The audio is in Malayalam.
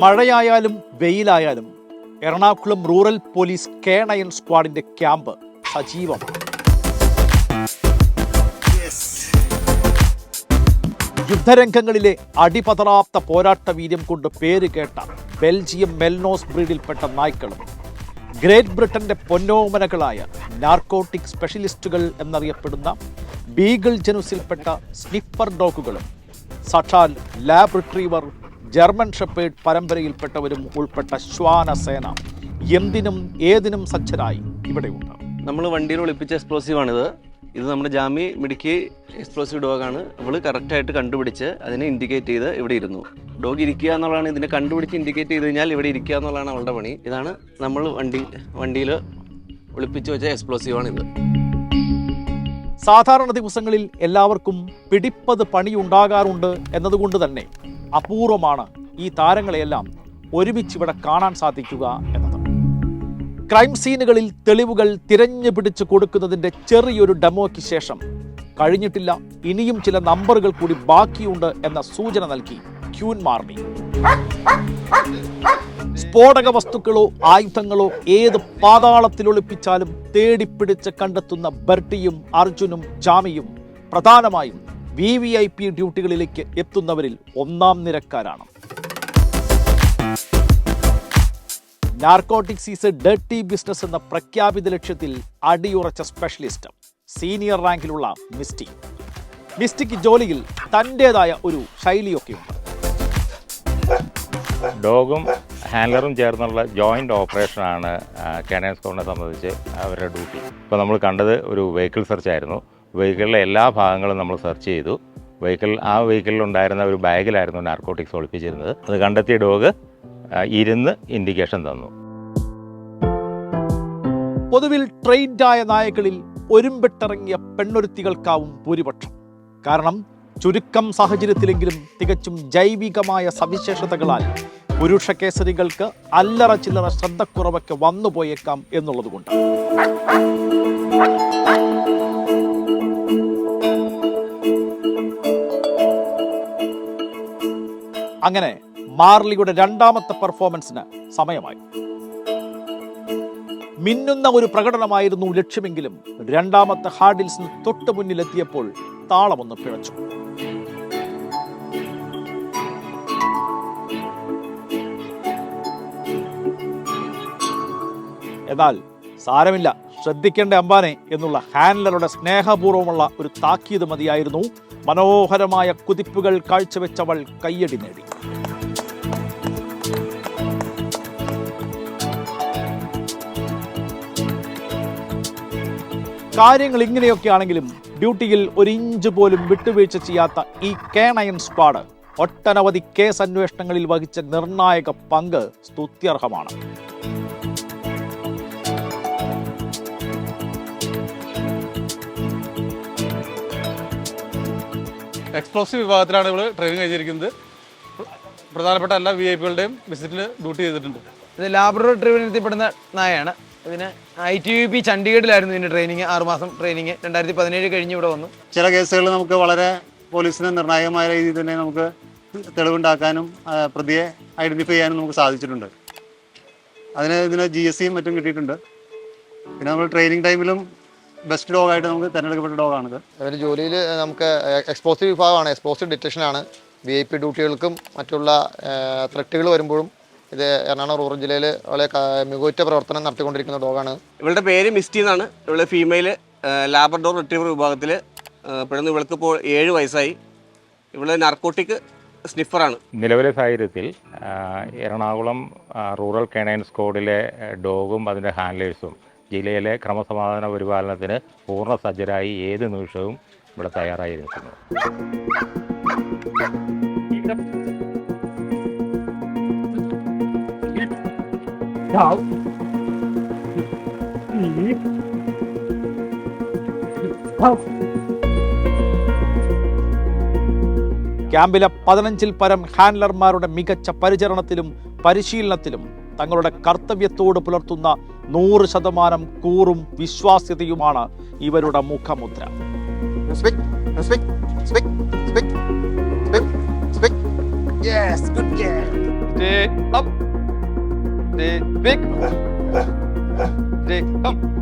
മഴയായാലും വെയിലായാലും Ernakulam rural police K nine സ്ക്വാഡിന്റെ camp സജീവമാണ് യുദ്ധരംഗങ്ങളിലെ അടിപതറാത്ത പോരാട്ട വീര്യം കൊണ്ട് പേര് കേട്ട ബെൽജിയം മെൽനോസ് ബ്രീഡിൽപ്പെട്ട നായ്ക്കളും ഗ്രേറ്റ് ബ്രിട്ടന്റെ പൊന്നോമനകളായ നാർക്കോട്ടിക് സ്പെഷ്യലിസ്റ്റുകൾ എന്നറിയപ്പെടുന്ന ബീഗിൾ ജനുസിൽപ്പെട്ട സ്നിഫർ ഡോഗുകളും സഠാൽ ലാബ് റിട്രീവർ ജർമ്മൻ ഷെപ്പേഡ് പരമ്പരയിൽപ്പെട്ടവരും ഉൾപ്പെട്ട ശ്വാനസേന എന്തിനും ഏതിനും സജ്ജരായി ഇവിടെയുണ്ട്. നമ്മൾ വണ്ടിയിൽ ഒളിപ്പിച്ച എക്സ്പ്ലോസീവ് ആണിത് ഇത് നമ്മുടെ ജാമി മിടുക്കി എക്സ്പ്ലോസീവ് ഡോഗാണ്. അവൾ കറക്റ്റായിട്ട് കണ്ടുപിടിച്ച് അതിനെ ഇൻഡിക്കേറ്റ് ചെയ്ത് ഇവിടെ ഇരുന്നു. ഡോഗ് ഇരിക്കുക എന്നുള്ളതാണ് ഇതിനെ കണ്ടുപിടിച്ച് ഇൻഡിക്കേറ്റ് ചെയ്ത് കഴിഞ്ഞാൽ ഇവിടെ ഇരിക്കുക എന്നുള്ളതാണ് അവളുടെ പണി. ഇതാണ് നമ്മൾ വണ്ടി വണ്ടിയിൽ ഒളിപ്പിച്ച് വെച്ച എക്സ്പ്ലോസീവ് ആണിത് സാധാരണ ദിവസങ്ങളിൽ എല്ലാവർക്കും പിടിപ്പത് പണിയുണ്ടാകാറുണ്ട് എന്നതുകൊണ്ട് തന്നെ അപൂർവമാണ് ഈ താരങ്ങളെയെല്ലാം ഒരുമിച്ച് ഇവിടെ കാണാൻ സാധിക്കുക എന്നത്. ക്രൈം സീനുകളിൽ തെളിവുകൾ തിരഞ്ഞു പിടിച്ച് കൊടുക്കുന്നതിന്റെ ചെറിയൊരു ഡെമോയ്ക്ക് ശേഷം കഴിഞ്ഞിട്ടില്ല ഇനിയും ചില നമ്പറുകൾ കൂടി ബാക്കിയുണ്ട് എന്ന സൂചന നൽകി ക്യൂൻ മാർണി. സ്ഫോടക വസ്തുക്കളോ ആയുധങ്ങളോ ഏത് പാതാളത്തിൽ ഒളിപ്പിച്ചാലും തേടിപ്പിടിച്ച് കണ്ടെത്തുന്ന ബർട്ടിയും അർജുനും ജാമിയും പ്രധാനമായും വി വി ഐ പി ഡ്യൂട്ടികളിലേക്ക് എത്തുന്നവരിൽ ഒന്നാം നിരക്കാരാണ്. Narcotics is a dirty business എന്ന പ്രഖ്യാപിത ലക്ഷ്യത്തിൽ അടിയുറച്ച സ്പെഷ്യലിസ്റ്റ് സീനിയർ റാങ്കിലുള്ള മിസ്റ്റി. മിസ്റ്റിക്ക് ജോലിയിൽ തന്റെതായ ഒരു ശൈലിയൊക്കെയുണ്ട്. ഡോഗും ഹാൻഡലറും ചേർന്നുള്ള ജോയിന്റ് ഓപ്പറേഷനാണ് കാനൻ സ്കോഡിനെ സംബന്ധിച്ച് അവരുടെ ഡ്യൂട്ടി. ഇപ്പോൾ നമ്മൾ കണ്ടത് ഒരു വെഹിക്കിൾ സെർച്ച് ആയിരുന്നു. വെഹിക്കിളിലെ എല്ലാ ഭാഗങ്ങളും നമ്മൾ സെർച്ച് ചെയ്തു. വെഹിക്കിൾ ആ വെഹിക്കിളിൽ ഉണ്ടായിരുന്ന ഒരു ബാഗിലായിരുന്നു നാർക്കോട്ടിക്സ് ഒളിപ്പിച്ചിരുന്നത്. അത് കണ്ടെത്തിയ ഡോഗ് ഇരുന്ന് ഇൻഡിക്കേഷൻ തന്നു. പൊതുവിൽ ട്രെയിൻഡായ നായകളിൽ ഒരുമ്പിട്ടിറങ്ങിയ പെണ്ണൊരുത്തികൾക്കാവും ഭൂരിപക്ഷം. കാരണം ചുരുക്കം സാഹചര്യത്തിലെങ്കിലും തികച്ചും ജൈവികമായ സവിശേഷതകളാൽ പുരുഷ കേസരികൾക്ക് അല്ലറ ചില്ലറ ശ്രദ്ധക്കുറവൊക്കെ വന്നുപോയേക്കാം എന്നുള്ളതുകൊണ്ട്. അങ്ങനെ മാർലിയുടെ രണ്ടാമത്തെ പെർഫോമൻസിന് സമയമായി. മിന്നുന്ന ഒരു പ്രകടനമായിരുന്നു ലക്ഷ്യമെങ്കിലും രണ്ടാമത്തെ ഹാർഡിൽസിന് തൊട്ട് മുന്നിലെത്തിയപ്പോൾ താളമൊന്ന് പിഴച്ചു. എന്നാൽ സാരമില്ല ശ്രദ്ധിക്കേണ്ട അമ്പാനെ എന്നുള്ള ഹാൻഡലറുടെ സ്നേഹപൂർവമുള്ള ഒരു താക്കീത് മതിയായിരുന്നു. മനോഹരമായ കുതിപ്പുകൾ കാഴ്ചവെച്ചവൾ കയ്യടി നേടി. കാര്യങ്ങൾ ഇങ്ങനെയൊക്കെ ആണെങ്കിലും ഡ്യൂട്ടിയിൽ ഒരു ഇഞ്ച് പോലും വിട്ടുവീഴ്ച ചെയ്യാത്ത ഈ കേണയൻ സ്ക്വാഡ് ഒട്ടനവധി കേസ് അന്വേഷണങ്ങളിൽ വഹിച്ച നിർണായക പങ്ക് സ്തുത്യർഹമാണ്. എക്സ്പ്ലോസീവ് വിഭാഗത്തിലാണ് ഇവൾ ട്രെയിനിങ് കഴിഞ്ഞിരിക്കുന്നത് പ്രധാനപ്പെട്ട എല്ലാ വി ഐ പികളുടെയും വിസിറ്റിന് ഡ്യൂട്ടി ചെയ്തിട്ടുണ്ട്. ഇത് ലാബറട്ടറി ട്രെയിനിങ് എത്തിപ്പെടുന്ന നായയാണ്. ഇതിന് ഐ ടി യു പി ചണ്ഡീഗഡിലായിരുന്നു ഇതിന്റെ ട്രെയിനിങ് ആറുമാസം ട്രെയിനിങ് രണ്ടായിരത്തി പതിനേഴ് കഴിഞ്ഞ് ഇവിടെ വന്നു. ചില കേസുകൾ നമുക്ക് വളരെ പോലീസിന് നിർണായകമായ രീതിയിൽ തന്നെ നമുക്ക് തെളിവുണ്ടാക്കാനും പ്രതിയെ ഐഡന്റിഫൈ ചെയ്യാനും നമുക്ക് സാധിച്ചിട്ടുണ്ട്. അതിന് ഇതിന് ജി എസ് സിയും മറ്റും കിട്ടിയിട്ടുണ്ട്. പിന്നെ നമ്മൾ ട്രെയിനിങ് ടൈമിലും ബെസ്റ്റ് ഡോഗായിട്ട് നമുക്ക് തിരഞ്ഞെടുക്കപ്പെട്ട ഡോഗാണിത് ഇവർ ജോലിയിൽ നമുക്ക് എക്സ്പോസീവ് വിഭാഗമാണ്. എക്സ്പ്ലോസീവ് ഡിറ്റക്ഷനാണ് വി ഐ പി ഡ്യൂട്ടികൾക്കും മറ്റുള്ള ത്രെട്ടുകൾ വരുമ്പോഴും ഇത് എറണാകുളം റൂറൽ ജില്ലയിൽ വളരെ ക- മികവുറ്റ പ്രവർത്തനം നടത്തിക്കൊണ്ടിരിക്കുന്ന ഡോഗാണ് ഇവളുടെ പേര് മിസ്റ്റി എന്നാണ്. ഇവൾ ഫീമെയിൽ ലാബർഡോർ റിട്രീവർ വിഭാഗത്തിൽ പെടുന്ന ഇവൾക്ക് ഇപ്പോൾ ഏഴ് വയസ്സായി. ഇവൾ നർക്കോട്ടിക് സ്നിഫറാണ് നിലവിലെ സാഹചര്യത്തിൽ ആ, എറണാകുളം ആ, റൂറൽ കെനൈൻ സ്ക്വാഡിലെ ആ, ഡോഗും അതിന്റെ ഹാൻഡലേഴ്സും ജില്ലയിലെ ക്രമസമാധാന പരിപാലനത്തിന് പൂർണ സജ്ജരായി ഏത് നിമിഷവും ഇവിടെ തയ്യാറായിരിക്കുന്നു. ക്യാമ്പിലെ പതിനഞ്ചിൽ പരം ഹാൻഡ്ലർമാരുടെ മികച്ച പരിചരണത്തിലും പരിശീലനത്തിലും തങ്ങളുടെ കർത്തവ്യത്തോട് പുലർത്തുന്ന നൂറ് ശതമാനം കൂറും വിശ്വാസ്യതയുമാണ് ഇവരുടെ മുഖമുദ്ര Stay up. Stay big. Stay up.